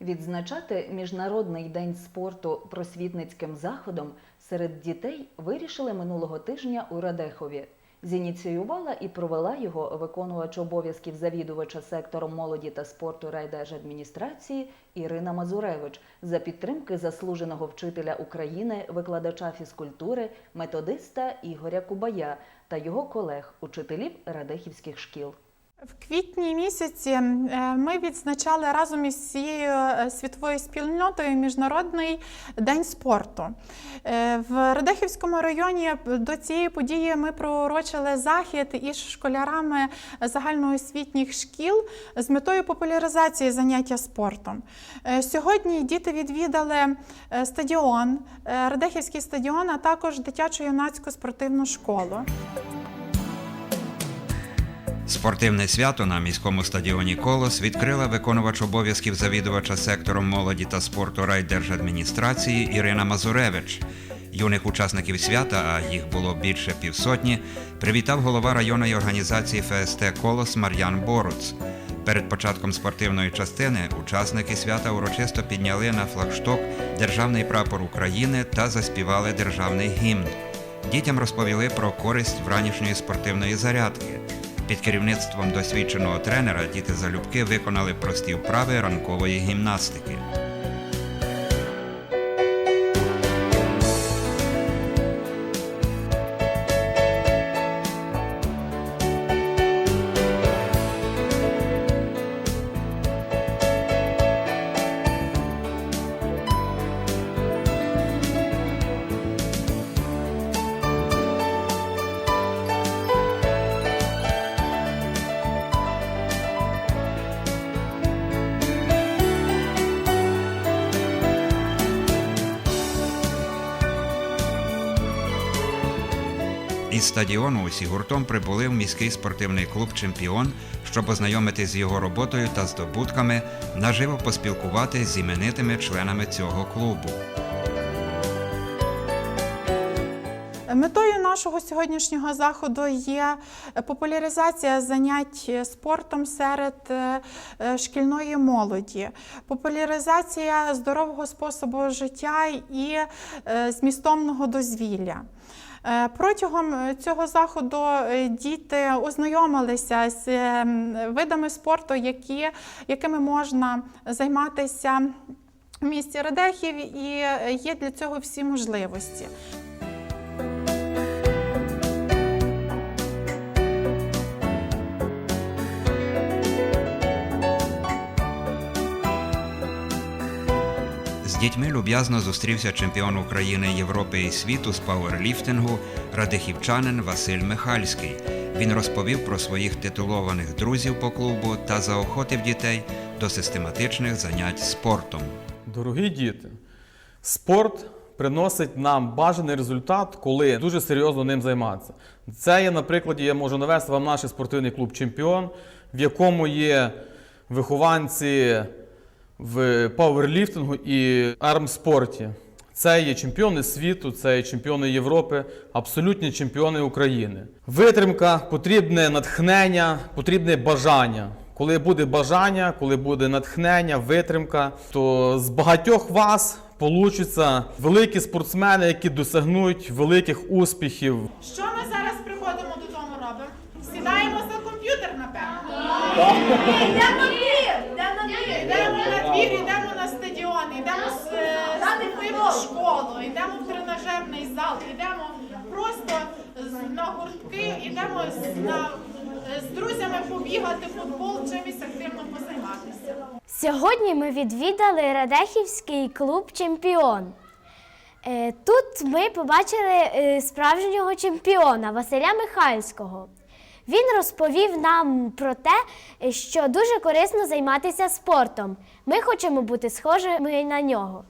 Відзначати Міжнародний день спорту просвітницьким заходом серед дітей вирішили минулого тижня у Радехові. Зініціювала і провела його виконувач обов'язків завідувача сектором молоді та спорту райдержадміністрації Ірина Мазуревич за підтримки заслуженого вчителя України, викладача фізкультури, методиста Ігоря Кубая та його колег, учителів радехівських шкіл. В квітні місяці е, ми відзначали разом із всією е, світовою спільнотою Міжнародний день спорту. Е, В Радехівському районі до цієї події ми проурочили захід із школярами загальноосвітніх шкіл з метою популяризації заняття спортом. Сьогодні діти відвідали стадіон, Радехівський стадіон, а також дитячо-юнацьку спортивну школу. Спортивне свято на міському стадіоні Колос відкрила виконувач обов'язків завідувача сектором молоді та спорту райдержадміністрації Ірина Мазуревич. Юних учасників свята, а їх було більше півсотні, привітав голова районної організації ФСТ Колос Мар'ян Боруц. Перед початком спортивної частини учасники свята урочисто підняли на флагшток державний прапор України та заспівали державний гімн. Дітям розповіли про користь вранішньої спортивної зарядки. Під керівництвом досвідченого тренера діти залюбки виконали прості вправи ранкової гімнастики. Із стадіону усі гуртом прибули в міський спортивний клуб Чемпіон, щоб ознайомитись з його роботою та здобутками, наживо поспілкуватись з іменитими членами цього клубу. Метою нашого сьогоднішнього заходу є популяризація занять спортом серед е, шкільної молоді, популяризація здорового способу життя і е, змістовного дозвілля. Е, Протягом цього заходу діти ознайомилися з видами спорту, які, якими можна займатися в місті Радехів, і є для цього всі можливості. З дітьми люб'язно зустрівся чемпіон України, Європи і світу з пауерліфтингу радихівчанин Василь Михальський. Він розповів про своїх титулованих друзів по клубу та заохотив дітей до систематичних занять спортом. Дорогі діти, спорт приносить нам бажаний результат, коли дуже серйозно ним займатися. Це є, на прикладі, я можу навести вам наш спортивний клуб Чемпіон, в якому є вихованці в пауерліфтингу і армспорті. Це є чемпіони світу, це є чемпіони Європи, абсолютні чемпіони України. Витримка, потрібне натхнення, потрібне бажання. Коли буде бажання, коли буде натхнення, витримка, то з багатьох вас получаться великі спортсмени, які досягнуть великих успіхів. Що ми зараз приходимо додому робимо? Сідаємо за комп'ютер, напевно. Йдемо на двір! Йдемо на двір! Йдемо на двір, йдемо на стадіон, йдемо з е, спортивну школу, йдемо в тренажерний зал, йдемо просто на гуртки, йдемо з, на, з друзями побігати в футбол, чимось активно позайматися. Сьогодні ми відвідали Радехівський клуб Чемпіон. Е, Тут ми побачили е, справжнього чемпіона Василя Михальського. Він розповів нам про те, що дуже корисно займатися спортом. Ми хочемо бути схожими на нього.